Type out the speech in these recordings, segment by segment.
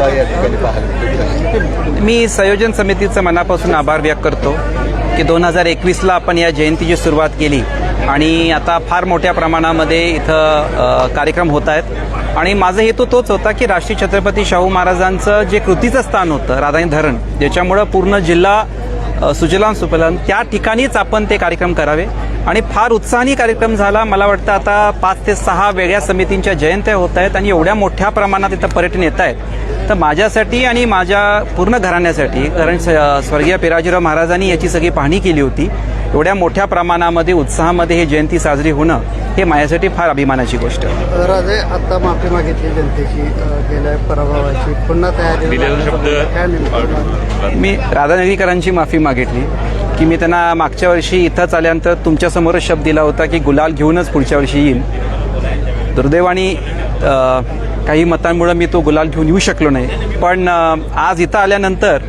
उत्साह या ठिकाणी पाहायला मी संयोजन समितीचं मनापासून आभार व्यक्त करतो की दोन हजार एकवीसला आपण या जयंतीची सुरुवात केली आणि आता फार मोठ्या प्रमाणामध्ये इथं कार्यक्रम होत आहेत. आणि माझा हेतू तोच होता की राष्ट्रीय छत्रपती शाहू महाराजांचं जे कृतीचं स्थान होतं राधानी धरण ज्याच्यामुळं पूर्ण जिल्हा सुजलाम सुफलाम त्या ठिकाणीच आपण ते कार्यक्रम करावे. आणि फार उत्साहानी कार्यक्रम झाला. मला वाटतं आता पाच ते सहा वेगळ्या समितींच्या जयंत्या होत आहेत आणि एवढ्या मोठ्या प्रमाणात इथं पर्यटन येत आहेत. तर माझ्यासाठी आणि माझ्या पूर्ण घराण्यासाठी कारण स- स्वर्गीय पिराजीराव महाराजांनी याची सगळी पाहणी केली होती एवढ्या मोठ्या प्रमाणामध्ये उत्साहामध्ये ही जयंती साजरी होणं हे माझ्यासाठी फार अभिमानाची गोष्ट आहे. राजे आता माफी मागितली जनतेची गेल्या पराभवाची पुन्हा तयारी मी राधानगरीकरांची माफी मागितली की मी त्यांना मागच्या वर्षी इथंच आल्यानंतर तुमच्यासमोरच शब्द दिला होता की गुलाल घेऊनच पुढच्या वर्षी येईल. दुर्दैवाने काही मतांमुळं मी तो गुलाल घेऊन येऊ शकलो नाही. पण आज इथं आल्यानंतर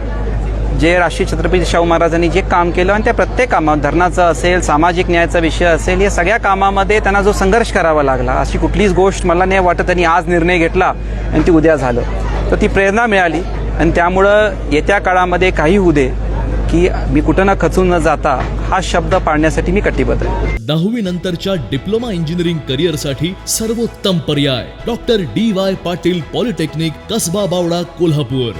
जे राष्ट्रीय छत्रपती शाहू महाराजांनी जे काम केलं आणि त्या प्रत्येक कामात धरणाचं असेल सामाजिक न्यायाचा विषय असेल या सगळ्या कामामध्ये त्यांना जो संघर्ष करावा लागला अशी कुठलीच गोष्ट मला नाही वाटत त्यांनी आज निर्णय घेतला आणि ती उद्या झालं. तर ती प्रेरणा मिळाली आणि त्यामुळं येत्या काळामध्ये काही होऊ दे की मी कुठं ना खचून न जाता हा शब्द पाळण्यासाठी मी कटिबद्ध आहे. दहावी नंतरच्या डिप्लोमा इंजिनिअरिंग करिअरसाठी सर्वोत्तम पर्याय. Doctor D Y Patil polytechnic Kasba Bawada Kolhapur.